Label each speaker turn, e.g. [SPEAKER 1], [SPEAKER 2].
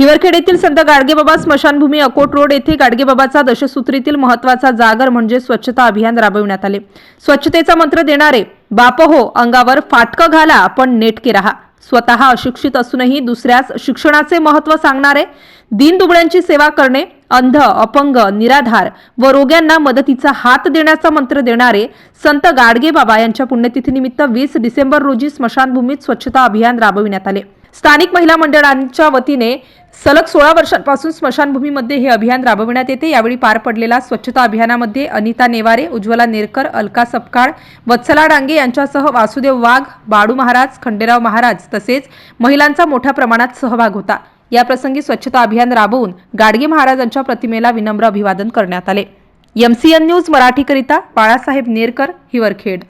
[SPEAKER 1] हिवरखेड येथील संत गाडगेबाबा स्मशानभूमी अकोट रोड येथे गाडगेबाबाचा दशसूत्रीतील महत्त्वाचा जागर म्हणजे स्वच्छता अभियान राबविण्यात आले. स्वच्छतेचा मंत्र देणारे बाप हो अंगावर फाटकं घाला पण नेटके राहा. स्वतः अशिक्षित असूनही दुसऱ्यास शिक्षणाचे महत्त्व सांगणारे दीनदुबळ्यांची सेवा करणे अंध अपंग निराधार व रोग्यांना मदतीचा हात देण्याचा मंत्र देणारे संत गाडगेबाबा यांच्या पुण्यतिथीनिमित्त वीस डिसेंबर रोजी स्मशानभूमीत स्वच्छता अभियान राबविण्यात आले. स्थानिक महिला मंडळांच्या वतीने सलग सोळा वर्षांपासून स्मशानभूमीमध्ये हे अभियान राबविण्यात येते. यावेळी पार पडलेल्या स्वच्छता अभियानामध्ये अनिता नेवारे उज्ज्वला नेरकर अलका सपकाळ वत्सला डांगे यांच्यासह वासुदेव वाघ बाडू महाराज खंडेराव महाराज तसेच महिलांचा मोठ्या प्रमाणात सहभाग होता. याप्रसंगी स्वच्छता अभियान राबवून गाडगे महाराजांच्या प्रतिमेला विनम्र अभिवादन करण्यात आले. एमसीएन न्यूज मराठीकरिता बाळासाहेब नेरकर हिवरखेड.